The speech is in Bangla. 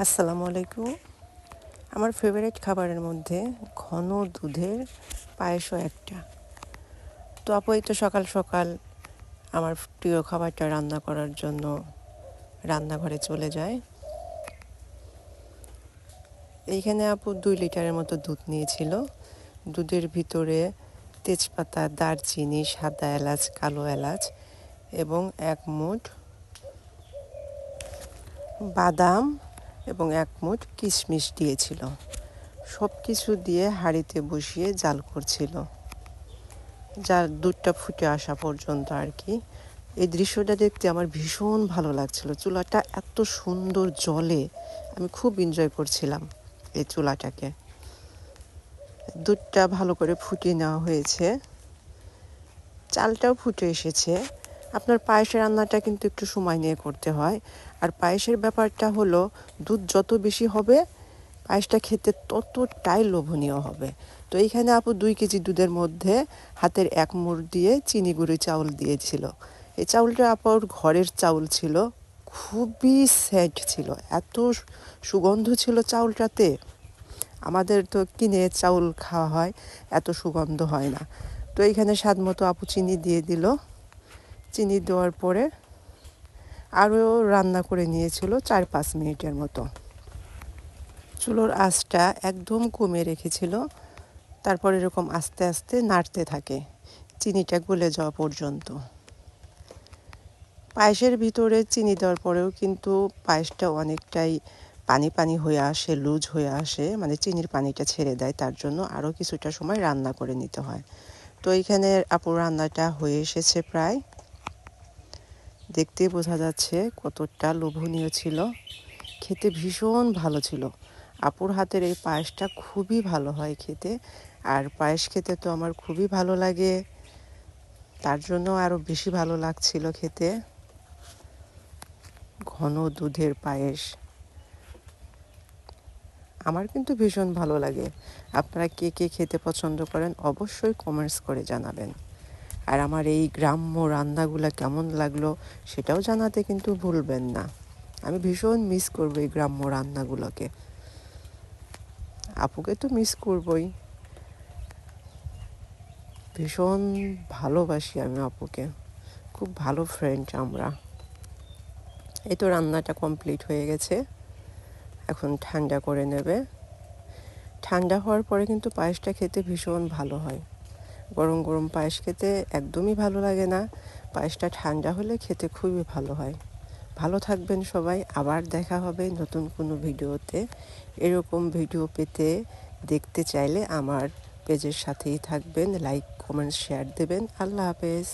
আসসালামু আলাইকুম। আমার ফেভারিট খাবারের মধ্যে ঘন দুধের পায়েসও একটা। তো আপু তো সকাল সকাল আমার প্রিয় খাবারটা রান্না করার জন্য রান্নাঘরে চলে যায়। এইখানে আপু দুই লিটারের মতো দুধ নিয়েছিল। দুধের ভিতরে তেজপাতা, দারচিনি, সাদা এলাচ, কালো এলাচ এবং এক মুঠ বাদাম এবং এক মুঠ কিশমিশ দিয়েছিল। সব কিছু দিয়ে হাঁড়িতে বসিয়ে জাল করছিল। জাল দুধটা ফুটে আসা পর্যন্ত আর কি। এই দৃশ্যটা দেখতে আমার ভীষণ ভালো লাগছিল। চুলাটা এত সুন্দর জলে আমি খুব এনজয় করছিলাম এই চুলাটাকে। দুধটা ভালো করে ফুটিয়ে নেওয়া হয়েছে। চালটাও ফুটে এসেছে। আপনার পায়েসের রান্নাটা কিন্তু একটু সময় নিয়ে করতে হয়। আর পায়েসের ব্যাপারটা হলো, দুধ যত বেশি হবে, পায়েসটা খেতে ততটাই লোভনীয় হবে। তো এইখানে আপু দুই কেজি দুধের মধ্যে হাতের এক মুড় দিয়ে চিনি গুঁড়ি চাউল দিয়েছিল। এই চাউলটা আপুর ঘরের চাউল ছিল, খুবই স্যাড ছিল। এত সুগন্ধ ছিল চাউলটাতে। আমাদের তো কিনে চাউল খাওয়া হয়, এত সুগন্ধ হয় না। তো এইখানে স্বাদ মতো আপু চিনি দিয়ে দিল। চিনি দেওয়ার পরে আরও রান্না করে নিয়েছিল চার পাঁচ মিনিটের মতো। চুলোর আঁচটা একদম কমে রেখেছিল, তারপর এরকম আস্তে আস্তে নাড়তে থাকে, চিনিটা গলে যাওয়া পর্যন্ত। পায়েসের ভিতরে চিনি দেওয়ার পরেও কিন্তু পায়েসটা অনেকটাই পানি পানি হয়ে আসে, লুজ হয়ে আসে মানে চিনির পানিটা ছেড়ে দেয়, তার জন্য আরও কিছুটা সময় রান্না করে নিতে হয়। তো এইখানে আপুর রান্নাটা হয়ে এসেছে প্রায়। দেখতেই বোঝা যাচ্ছে কতটা লোভনীয় ছিল। খেতে ভীষণ ভালো ছিল। আপুর হাতের এই পায়েসটা খুবই ভালো হয় খেতে। আর পায়েস খেতে তো আমার খুবই ভালো লাগে। তার জন্য আরও বেশি ভালো লাগছিল খেতে। ঘন দুধের পায়েস। আমার কিন্তু ভীষণ ভালো লাগে। আপনারা কে কে খেতে পছন্দ করেন অবশ্যই কমেন্টস করে জানাবেন। আর আমার এই গ্রাম্য রান্নাগুলো কেমন লাগল সেটাও জানাতে কিন্তু ভুলবেন না। আমি ভীষণ মিস করব এই গ্রাম্য রান্নাগুলোকে। আপুকে তো মিস করবই। ভীষণ ভালোবাসি আমি আপুকে। খুব ভালো ফ্রেন্ড আমরা। এই তো রান্নাটা কমপ্লিট হয়ে গেছে। এখন ঠান্ডা করে নেবে। ঠান্ডা হওয়ার পরে কিন্তু পায়েসটা খেতে ভীষণ ভালো হয়। গরম গরম পায়েস খেতে একদমই ভালো লাগে না। পায়েসটা ঠান্ডা হলে খেতে খুবই ভালো হয়। ভালো থাকবেন সবাই, আবার দেখা হবে নতুন কোনো ভিডিওতে। এরকম ভিডিও পেতে দেখতে চাইলে আমার পেজের সাথেই থাকবেন, লাইক, কমেন্ট, শেয়ার দেবেন। আল্লাহ হাফেজ।